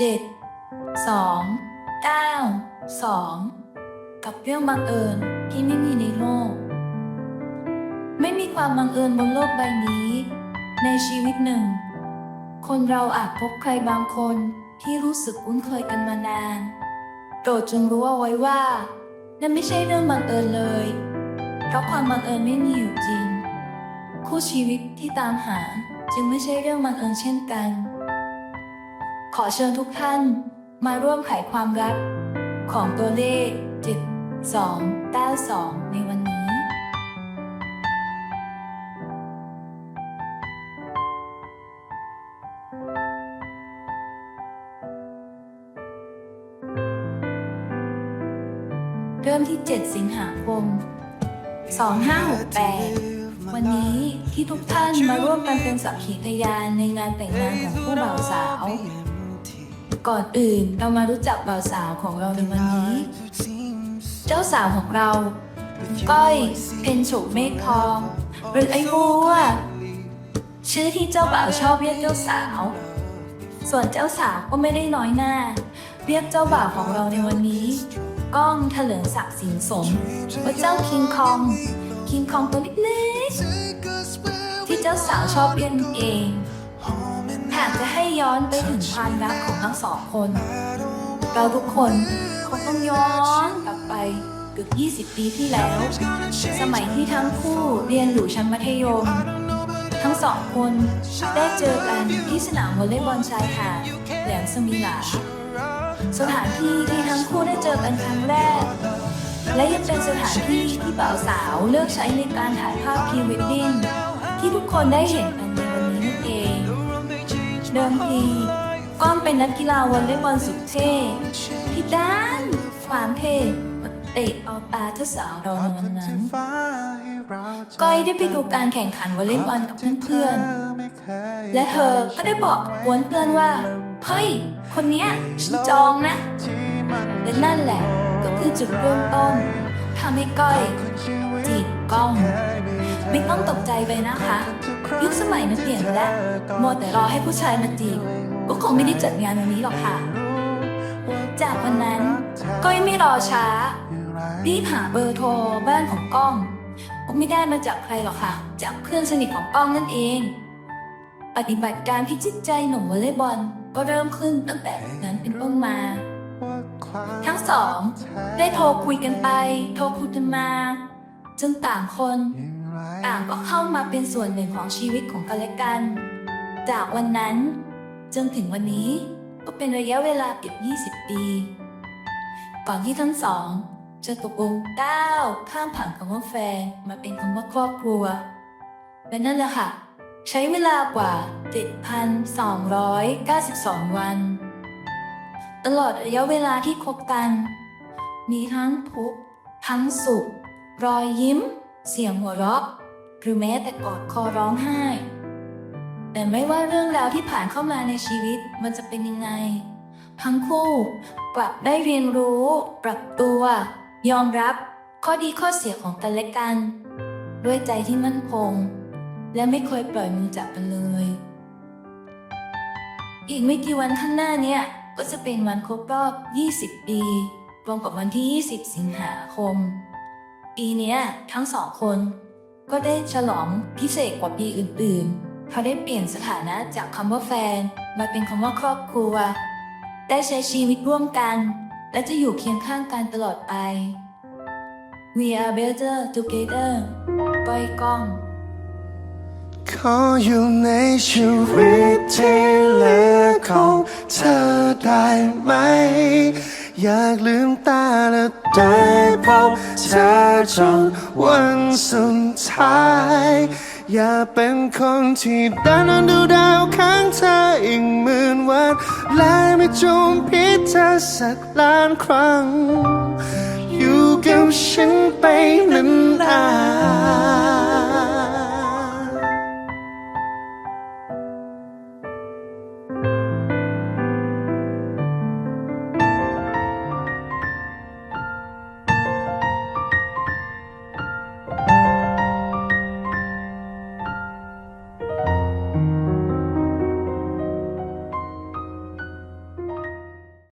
เจ็ดสองเก้าสองกับเรื่องบังเอิญที่ไม่มีในโลก ไม่มีความบังเอิญบนโลกใบนี้ ในชีวิตหนึ่ง คนเราอาจพบใครบางคนที่รู้สึกคุ้นเคยกันมานานโปรดจงรู้เอาไว้ว่า นั่นไม่ใช่เรื่องบังเอิญเลย เพราะความบังเอิญไม่มีอยู่จริง คู่ชีวิตที่ตามหาจึงไม่ใช่เรื่องบังเอิญเช่นกัน ขอเชิญทุกท่านมาร่วมไขความรักของตัวเลข 7 2 9 2 ในวันนี้ เริ่มที่ 7 สิงหาคม 2568 วันนี้ที่ทุกท่านมาร่วมกันเป็นสักขีพยานในงานแต่งงานของคู่บ่าวสาว ก่อนอื่นเรามารู้จักบ่าวสาวของเราในวันนี้ เจ้าสาวของเรา ก้อยเพนฉุเมฆทอง หรือไอ้บัวชื่อที่เจ้าบ่าวชอบเรียกเจ้าสาว ส่วนเจ้าสาวก็ไม่ได้น้อยหน้า เรียกเจ้าบ่าวของเราในวันนี้ ก้องเถลิงศักดิ์สินสมว่าเจ้าคิงคอง คิงคองตัวเล็กๆที่เจ้าสาวชอบเรียกนั่นเอง หากจะให้ย้อนไปถึงความรักของทั้งสองคน เราทุกคนคงต้องย้อนกลับไปเกือบ20 ปีที่แล้ว สมัยที่ทั้งคู่เรียนอยู่ชั้นมัธยม ทั้งสองคนได้เจอกันที่สนามวอลเลย์บอลชายหาดแหลมสมิลา สถานที่ที่ทั้งคู่ได้เจอกันครั้งแรก และยังเป็นสถานที่ที่บ่าวสาวเลือกใช้ในการถ่ายภาพพรีเวดดิ้งที่ทุกคนได้เห็นกันในวันนี้นั่นเอง เดิมทีก้อนเป็นนักกีฬาวอลเลย์บอลสุดเท่ที่ด้านความเท่มาเตะเอาตาเจ้าสาวเราในวันนั้นก้อยได้ไปดูการแข่งขันวอลเลย์บอลกับเพื่อนๆ และเธอก็ได้บอกกวนเพื่อนว่า เฮ้ย คนเนี้ยฉันจองนะ และนั่นแหละก็คือจุดเริ่มต้นทำให้ก้อยจีบกล้อง ไม่ต้องตกใจไปนะคะ ยุคสมัยมันเปลี่ยนไปแล้วมัวแต่รอให้ผู้ชายมาจีบก็คงไม่ได้จัดงานวันนี้หรอกค่ะ จากวันนั้นก้อยไม่รอช้ารีบหาเบอร์โทรบ้านของก้องก็ไม่ได้มาจากใครหรอกค่ะ จากเพื่อนสนิทของก้องนั่นเอง ปฏิบัติการพิจิตใจหนุ่มวอลเลย์บอลก็เริ่มขึ้นตั้งแต่นั้นเป็นต้นมา ทั้งสอง ได้โทรคุยกันไป โทรคุยกันมา จนต่างคน ต่างก็เข้ามาเป็นส่วนหนึ่งของชีวิตของกันและกัน จากวันนั้นจนถึงวันนี้ก็เป็นระยะเวลาเกือบ20 ปี ก่อนที่ทั้งสอง จะตกลงก้าวข้ามผ่านคำว่าแฟนมาเป็นคำว่าครอบครัว และนั่นแหละค่ะ ใช้เวลากว่า 7,292 วัน ตลอดระยะเวลาที่คบกัน มีทั้งทุกข์ทั้งสุข รอยยิ้ม เสียงหัวเราะ หรือแม้แต่กอดคอร้องไห้ แต่ไม่ว่าเรื่องราวที่ผ่านเข้ามาในชีวิตมันจะเป็นยังไง ทั้งคู่กลับได้เรียนรู้ ปรับตัว ยอมรับ ข้อดีข้อเสียของกันและกัน ด้วยใจที่มั่นคง และไม่เคยปล่อยมือจากกันเลย อีกไม่กี่วันข้างหน้าเนี้ยก็จะเป็นวันครบรอบ 20 ปีรวมกับวันที่ 20 สิงหาคม ปีนี้ทั้งสองคน ก็ได้ฉลองพิเศษกว่าปีอื่นๆเขาได้เปลี่ยนสถานะจากคำว่าแฟน มาเป็นคำว่าครอบครัว ได้ใช้ชีวิตร่วมกัน และจะอยู่เคียงข้างกันตลอดไป We are better together ก้อยก้อง ขออยู่ในชีวิตที่เหลือของเธอได้ไหม อยากลืมตาและได้พบเธอจนวันสุดท้าย อย่าเป็นคนที่ดินดูดาวข้างเธออีกหมื่นวัน และไม่จุมพิษเธอสักล้านครั้ง อยู่กับฉันไปนาน